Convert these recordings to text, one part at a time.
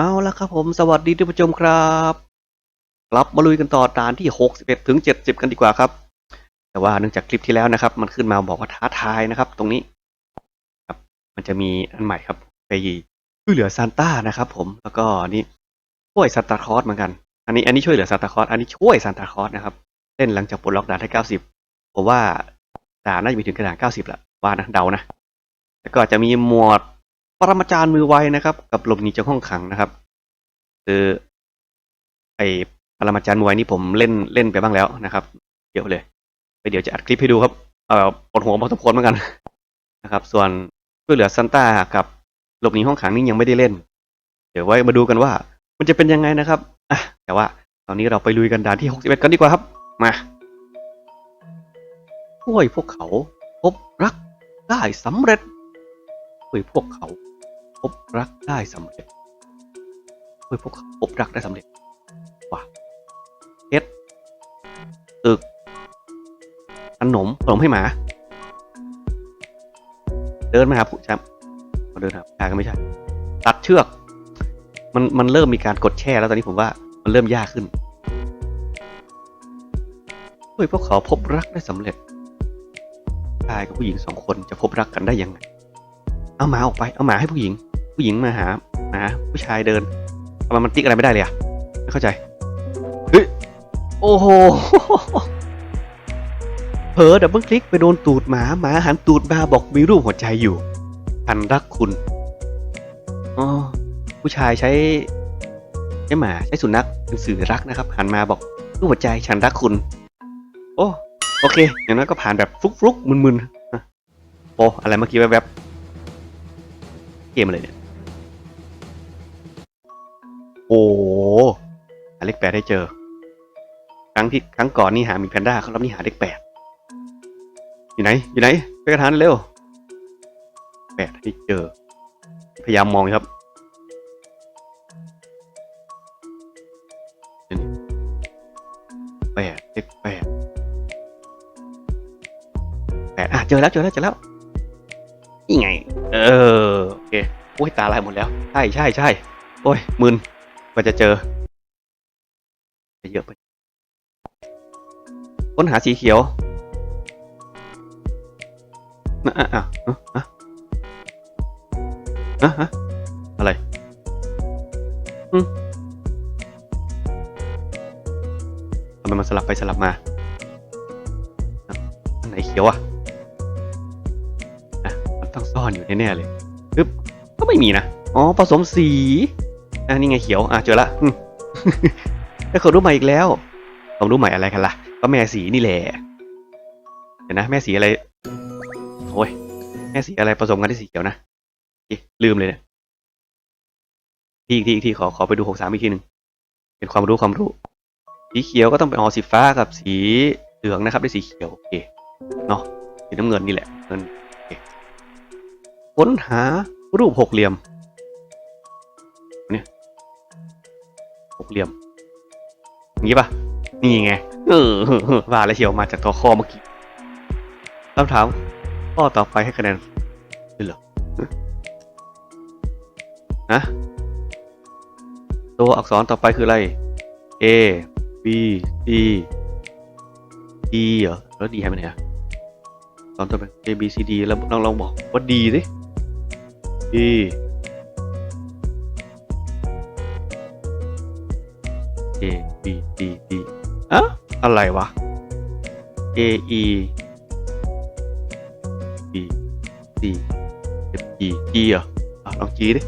เอาละครับผมสวัสดีท่านผู้ชมครับกลับมาลุยกันต่อด่านที่ 61 ถึง 70 กันดีกว่าครับ แต่ว่าเนื่องจากคลิปที่แล้วนะครับ มันขึ้นมาบอกว่าท้าทายนะครับ ตรงนี้ครับ มันจะมีอันใหม่ครับ ไปช่วยเหลือซานต้านะครับผมแล้วก็นี่ช่วยซานตาคลอสเหมือนกัน อันนี้อันนี้ช่วยเหลือซานตาคลอสอันนี้ช่วยซานตาคลอสนะครับเล่นหลังจากปลดล็อกด่านให้90ผมว่าด่านน่าจะมีถึงกระดาน90ละว่านะเดานะแล้วก็จะมีหมวด ปรมาจารย์มือไวนะครับ กับหลบหนีจากห้องขังนะครับคือไอปรมาจารย์มือไวนี่ผมเล่นเล่นไปบ้างแล้วนะครับเยอะเลยไปเดี๋ยวจะอัดคลิปให้ดูครับเอ่อปวดหัวพอสมควรเหมือนกันนะครับ ส่วนช่วยเหลือซันต้ากับหลบหนีห้องขังนี่ยังไม่ได้เล่น เดี๋ยวไว้มาดูกันว่า มันจะเป็นยังไงนะครับอะแต่ว่าตอนนี้เราไปลุยกันด่านที่ 61 กันดีกว่าครับ มาช่วยพวกเขาพบรักได้สำเร็จช่วยพวกเขา พบรักได้สำเร็จช่วยพวกเขาพบรักได้สำเร็จว่ะเพชรตึกขนมขนมให้หมา เดินมาหาผู้ชายเดินหาผู้ชายก็ไม่ใช่ ตัดเชือก มันมันเริ่มมีการกดแช่แล้วตอนนี้ผมว่ามันเริ่มยากขึ้นช่วยพวกเขาพบรักได้สำเร็จชายกับผู้หญิงสองคนจะพบรักกันได้ยังไง เอาหมาออกไป เอาหมาให้ผู้หญิง ผู้หญิงมาหาหาผู้ชายเดินทำไมมันติ๊กอะไรไม่ได้เลยอะไม่เข้าใจเฮ้ยโอ้โหเผลอดับเบิลคลิกไปโดนตูดหมาหมาหันตูดมาบอกมีรูปหัวใจอยู่ฉันรักคุณอ๋อผู้ชายใช้ใช้หมาใช้สุนัขเป็นสื่อรักนะครับ หันมาบอกรูปหัวใจฉันรักคุณ โอ้โอเค อย่างนั้นก็ผ่านแบบฟลุกฟลุกๆมึนๆโอ้อะไรเมื่อกี้แวบๆเกมอะไรเนี่ย โอ้โหาเลขแปดให้เจอ ครั้งที่ครั้งก่อนนี่หามีแพนด้าครั้งนี้หาเลขแปดอยู่ไหน อยู่ไหนไปกระทานเร็วแปดให้เจอ พยายามมองครับแปดเลขแปดแปดอะเจอแล้วเจอแล้วเจอแล้วนี่ไง เออ โอเคโอ้ยตาลายหมดแล้ว ใช่ใช่ใช่โอ้ยมึน ว่าจะเจอเยอะไปค้นหาสีเขียวอะอะอะอะอะอะอะไรอืมทำไมมันสลับไปสลับมาอันไหนเขียวอะอะมันต้องซ่อนอยู่แน่ๆเลยปึ๊บก็ไม่มีนะ อ๋อ ผสมสี อะนี่ไงเขียว อะเจอละได้คนรู้ใหม่อีกแล้วความรู้ใหม่อะไรกันล่ะ ก็แม่สีนี่แหละ เดี๋ยวนะ แม่สีอะไร โอ้ย แม่สีอะไรผสมกันที่สีเขียวนะลืมเลยเนี่ยทีอีกทีอีกทีขอขอไปดูหกสามอีกทีหนึ่งเป็นความรู้ความรู้ สีเขียวก็ต้องเป็นอ๋อสีฟ้ากับสีเหลืองนะครับได้สีเขียวโอเคเนาะสีน้ำเงินนี่แหละเงินค้นหารูปหกเหลี่ยม กเหลี่ยมอย่างนี้ปะนี่ไงเออว่าแล้วเชียวมาจากตัวข้อเมื่อกี้คำถามข้อต่อไปให้คะแนนด้วยเหรอฮะตัวอักษรต่อไปคืออะไร A B C D เหรอแล้ว D หายไปไหนอะตอนต่อไป A B C D แล้วลองลองบอกว่า D สิ D D D อะอะไรวะ A E B C F G G เหรออะลอง G ดิ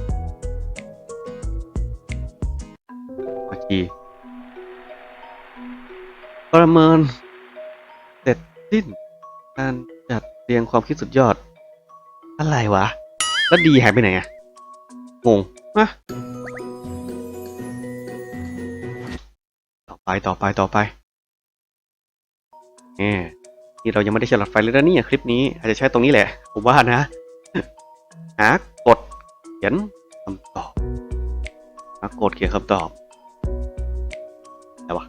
มา G ประเมินเสร็จสิ้นการจัดเรียงความคิดสุดยอด อะไรวะ แล้วดีหายไปไหนอะงงอะ ต่อไปต่อไปต่อไปเนี่ยนี่เรายังไม่ได้ฉลัดไฟเลยนะเนี่ยคลิปนี้อาจจะใช้ตรงนี้แหละผมว่านะหากดเขียนคำตอบหากดเขียนคำตอบอะไรวะ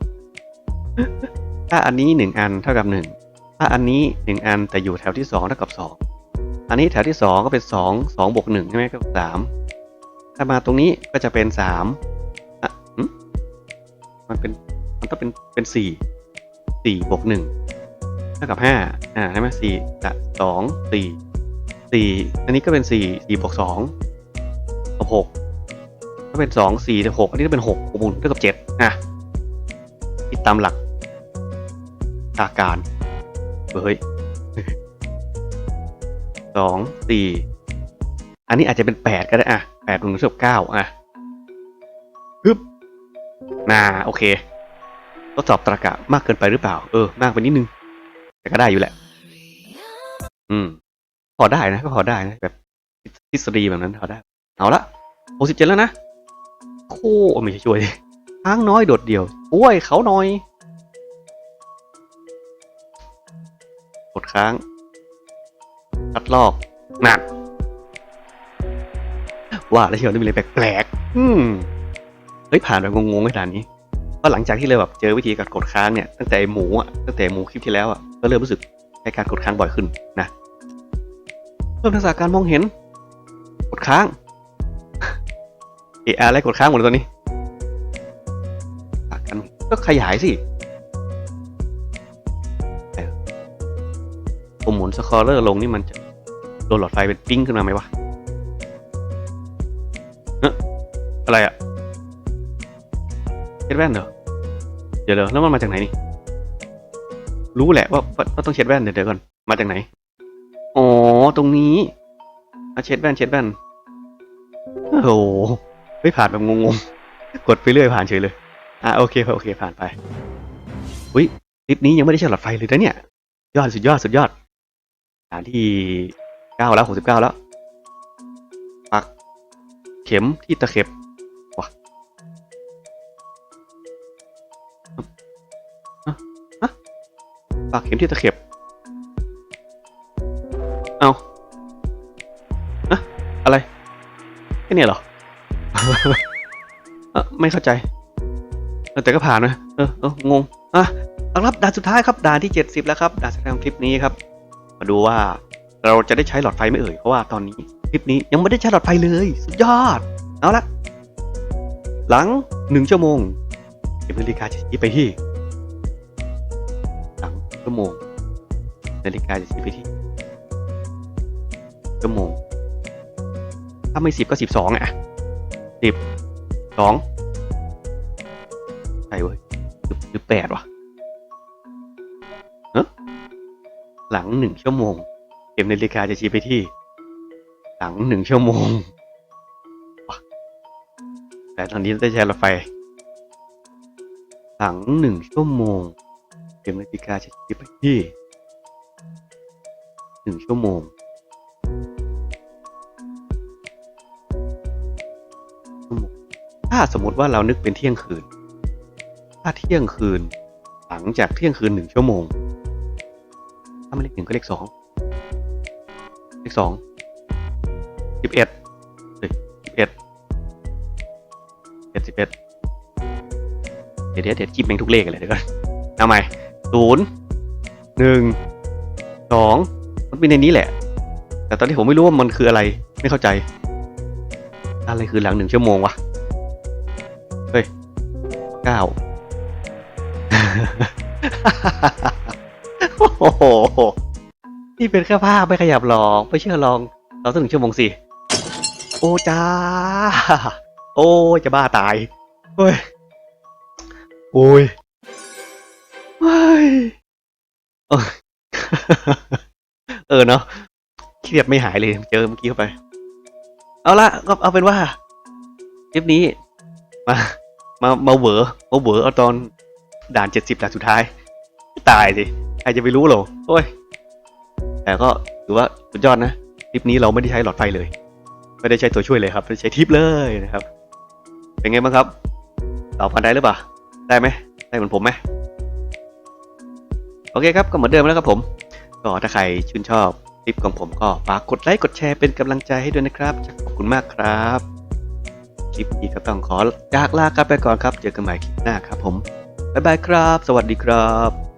ถ้าอันนี้หนึ่งอันเท่ากับหนึ่งถ้าอันนี้หนึ่งอันแต่อยู่แถวที่สองเท่ากับสองอันนี้แถวที่สองก็เป็นสองสองบวกหนึ่งใช่ไหมก็สามถ้ามาตรงนี้ก็จะเป็นสามอะมันเป็น มันต้องเป็นเป็นสี่สี่บวกหนึ่งเท่ากับห้าอ่าใช่ไหมสี่กับสองสี่สี่อันนี้ก็เป็นสี่สี่บวกสองกับหกก็เป็นสองสี่หกอันนี้ก็เป็นหกบวกหนึ่งเท่ากับเจ็ดอะคิดตามหลักตาการเฮ้ยสองสี่อันนี้อาจจะเป็นแปดก็ได้อะแปดบวกหนึ่งเท่ากับเก้าอะฮึบน่าโอเค ทดสอบตรรกะมากเกินไปหรือเปล่า เออ มากไปนิดนึง แต่ก็ได้อยู่แหละ อืม พอได้นะ ก็พอได้นะ แบบทฤษฎีแบบนั้นพอได้ เอาละหกสิบเจ็ดแล้วนะ โคไม่ใช่ช่วยค้างน้อยโดดเดี่ยวโอ้ยเขาหน้อยกดค้างคัดลอกหนักว่าแล้วเชียวนี่มีอะไรแปลกๆอืม เฮ้ย ผ่านแบบงงๆไอ้ด่านนี้ เพราะหลังจากที่เราแบบเจอวิธีการกดค้างเนี่ยตั้งแต่หมูอะตั้งแต่หมูคลิปที่แล้วอะก็เริ่มรู้สึกใช้การกดค้างบ่อยขึ้นนะเพิ่มทักษะการมองเห็น กดค้างเอะอะไรกดค้างหมดเลยตอนนี้ทักษะการก็ขยายสิแต่ผมหมุนสคอร์เลอร์ลงนี่มันจะโดนหลอดไฟเป็นปิ้งขึ้นมาไหมวะเอ๊ะอะไรอะ ช็ดแว่นเหรอ เดี๋ยวเดี๋ยวแล้วมันมาจากไหนนี่ รู้แหละว่าว่าต้องเช็ดแว่นเดี๋ยวเดี๋ยวก่อน มาจากไหน อ๋อ ตรงนี้มาเช็ดแว่นเช็ดแว่น โอ้โหไม่ผ่านแบบงงๆ กดไปเรื่อยผ่านเฉยเลย อะโอเคโอเคผ่านไป อุ้ยคลิปนี้ยังไม่ได้ใช้หลอดไฟเลยนะเนี่ย ยอดสุดยอดสุดยอดฐานที่เก้าแล้วหกสิบเก้าแล้ว ปัก เข็มที่ตะเข็บ ปักเข็มที่ตะเข็บ เอาอะอะไรแค่เนี้ยเหรอเอ่อไม่เข้าใจเออแต่ก็ผ่านนะเออเอองงอะเอาละครับด่านสุดท้ายครับด่านที่ 70 แล้วครับด่านสุดท้ายของคลิปนี้ครับ มาดูว่าเราจะได้ใช้หลอดไฟไหม่เอ่ยเพราะว่าตอนนี้คลิปนี้ยังไม่ได้ใช้หลอดไฟเลย สุดยอด เอาละหลังหนึ่งชั่วโมงเก็บนาฬิกาจะชี้ไปที่หลัง ชั่วโมง นาฬิกาจะชี้ไปที่ชั่วโมง ถ้าไม่สิบก็สิบสองอะสิบสองใช่เว้ยหรือแปดวะเนอะหลังหนึ่งชั่วโมงเข็มนาฬิกาจะชี้ไปที่ หลังหนึ่งชั่วโมงแต่ตอนนี้ได้ใช้รถไฟหลังหนึ่งชั่วโมง เข็มนาฬิกาจะชี้ไปที่หนึ่งชั่วโมง ถ้าสมมติว่าเรานึกเป็นเที่ยงคืน ถ้าเที่ยงคืน หลังจากเที่ยงคืนหนึ่งชั่วโมง ถ้าไม่เลขหนึ่งก็เลขสองเลขสองสิบเอ็ดสิบเอ็ดเอ็ดสิบเอ็ดเดี๋ยวเดี๋ยวเดี๋ยวคิดแม่งทุกเลขเลยเดี๋ยวก่อนเอาใหม่ ศูนย์หนึ่งสองมันเป็นในนี้แหละ แต่ตอนนี้ผมไม่รู้ว่ามันคืออะไร ไม่เข้าใจ อะไรคือหลังหนึ่งชั่วโมงวะ เฮ้ยเก้าโอ้โห นี่เป็นแค่ภาพไม่ขยับหรอกไม่เชื่อลอง เราต้องหนึ่งชั่วโมงสิ โอ้จ้า โอ้จะบ้าตาย เฮ้ย โอ้ย เฮ้ยเออเนาะเครียดไม่หายเลยเจอเมื่อกี้เข้าไป เอาละก็เอาเป็นว่าคลิปนี้มามามาเหวอมาเหวอเอาตอนด่านเจ็ดสิบด่านสุดท้าย ตายสิใครจะไปรู้หรอโอ้ย แต่ก็ถือว่าสุดยอดนะคลิปนี้เราไม่ได้ใช้หลอดไฟเลย ไม่ได้ใช้ตัวช่วยเลยครับไม่ใช้ทิปเลยนะครับ เป็นไงบ้างครับตอบกันได้หรือเปล่า ได้ไหมได้เหมือนผมไหม โอเคครับก็เหมือนเดิมแล้วครับผม ก็ถ้าใครชื่นชอบคลิปของผมก็ฝากกดไลค์กดแชร์เป็นกำลังใจให้ด้วยนะครับขอบคุณมากครับ คลิปนี้ก็ต้องขอจากลากันไปก่อนครับ เจอกันใหม่คลิปหน้าครับผมบ๊ายบายครับ สวัสดีครับ